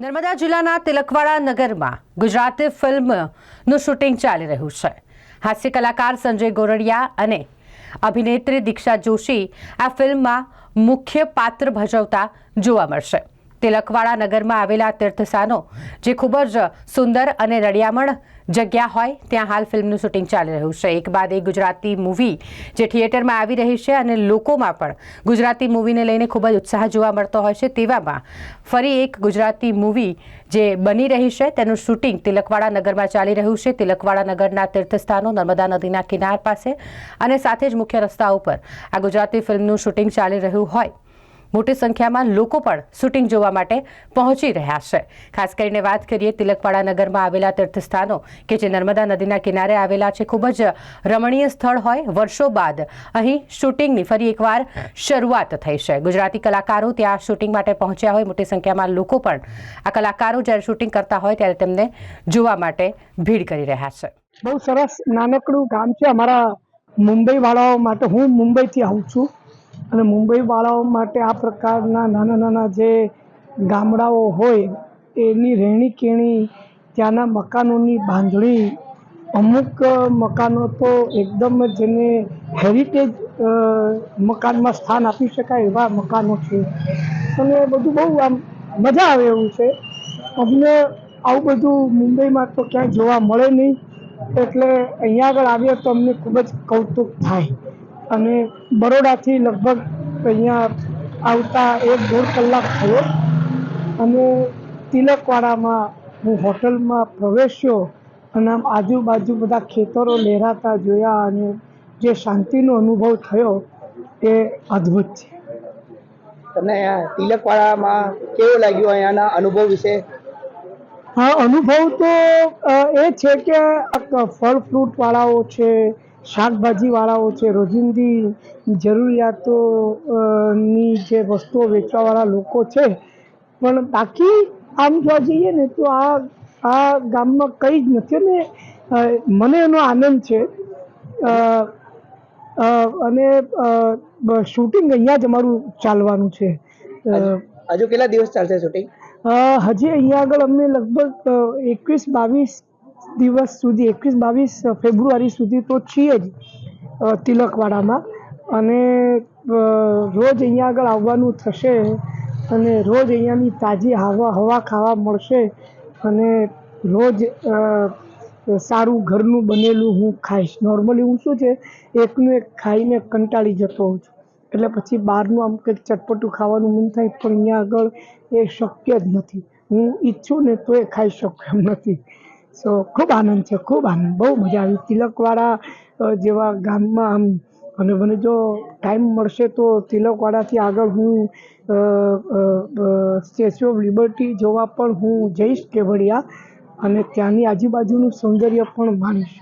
નર્મદા જિલ્લાના તિલકવાડા નગરમાં ગુજરાતી ફિલ્મનું શૂટિંગ ચાલી રહ્યું છે. હાસ્ય કલાકાર સંજય ગોરડિયા અને અભિનેત્રી દીક્ષા જોશી આ ફિલ્મમાં મુખ્ય પાત્ર ભજવતા જોવા મળશે. તિલકવાડા નગરમાં આવેલા તીર્થસ્થાનો, જે ખૂબ જ સુંદર અને રળિયામણ જગ્યા હોય, ત્યાં હાલ ફિલ્મનું શૂટિંગ ચાલી રહ્યું છે. એક બાદ એક ગુજરાતી મૂવી, જે થિયેટરમાં આવી રહી છે અને લોકોમાં પણ ગુજરાતી મૂવીને લઈને ખૂબ જ ઉત્સાહ જોવા મળતો હોય છે, તેવામાં ફરી એક ગુજરાતી મૂવી જે બની રહી છે, તેનું શૂટિંગ તિલકવાડા નગરમાં ચાલી રહ્યું છે. તિલકવાડા નગરના તીર્થસ્થાનો નર્મદા નદીના કિનાર પાસે અને સાથે જ મુખ્ય રસ્તા ઉપર આ ગુજરાતી ફિલ્મનું શૂટિંગ ચાલી રહ્યું હોય. મોટી સંખ્યામાં લોકો પણ શૂટિંગ જોવા માટે પહોંચી રહ્યા છે. ખાસ કરીને વાત કરીએ તિલકવાડા નગરમાં આવેલા તીર્થસ્થાનો કે જે નર્મદા નદીના કિનારે આવેલા છે. ખૂબ જ રમણીય સ્થળ હોય. વર્ષો બાદ અહીં શૂટિંગની ફરી એકવાર શરૂઆત થઈ છે. ગુજરાતી કલાકારો ત્યાં શૂટિંગ માટે પહોંચ્યા હોય. મોટી સંખ્યામાં લોકો પણ આ કલાકારો જ્યારે શૂટિંગ કરતા હોય ત્યારે તેમને જોવા માટે ભીડ કરી રહ્યા છે. બહુ સરસ નાનકડું ગામ છે. અમારા મુંબઈ વાળાઓ માટે હું મુંબઈથી આવું છું. અને મુંબઈવાળાઓ માટે આ પ્રકારના નાના નાના જે ગામડાઓ હોય, એની રહેણી કેણી ત્યાંના મકાનોની બાંધણી, અમુક મકાનો તો એકદમ જેને હેરિટેજ મકાનમાં સ્થાન આપી શકાય એવા મકાનો છે. અને બધું બહુ આમ મજા આવે એવું છે. અમને આવું બધું મુંબઈમાં તો ક્યાંય જોવા મળે નહીં. એટલે અહીંયા આગળ આવીએ તો અમને ખૂબ જ કૌતુક થાય. અને બરોડાથી લગભગ અહીંયા આવતા એક દોઢ કલાક થયો. અને તિલકવાડામાં હું હોટલમાં પ્રવેશ્યો અને આમ આજુબાજુ બધા ખેતરો લહેરાતા જોયા અને જે શાંતિનો અનુભવ થયો એ અદ્ભુત છે. તમને તિલકવાડામાં કેવો લાગ્યું અહીંયાના અનુભવ વિશે? હા અનુભવ તો એ છે કે ફળ ફ્રૂટવાળાઓ છે શાકભાજી વાળાઓ છે રોજિંદી જરૂરિયાતો ની જે વસ્તુઓ વેચવાવાળા લોકો છે. પણ બાકી આમ જોવા જઈએ ને તો આ આ ગામમાં કંઈ જ નથી અને મને એનો આનંદ છે. અને શૂટિંગ અહીંયા જ અમારું ચાલવાનું છે. હજુ કેટલા દિવસ ચાલશે શૂટિંગ? હજી અહીંયા આગળ અમે લગભગ એકવીસ બાવીસ દિવસ સુધી, એકવીસ, બાવીસ ફેબ્રુઆરી સુધી તો છીએ જ તિલકવાડામાં. અને રોજ અહીંયા આગળ આવવાનું થશે અને રોજ અહીંયાની તાજી હવા હવા ખાવા મળશે અને રોજ સારું ઘરનું બનેલું હું ખાઈશ. નોર્મલી હું શું છે, એકનું એક ખાઈને કંટાળી જતો હોઉં છું. એટલે પછી બહારનું આમ કંઈક ચટપટું ખાવાનું મન થાય પણ અહીંયા આગળ એ શક્ય જ નથી. હું ઈચ્છું ને તો એ ખાઈ શકું એમ નથી. સો ખૂબ આનંદ છે, ખૂબ આનંદ. બહુ મજા આવી. તિલકવાડા જેવા ગામમાં આમ અને મને જો ટાઈમ મળશે તો તિલકવાડાથી આગળ હું સ્ટેચ્યુ ઓફ લિબર્ટી જોવા પણ હું જઈશ કેવડિયા અને ત્યાંની આજુબાજુનું સૌંદર્ય પણ માણીશ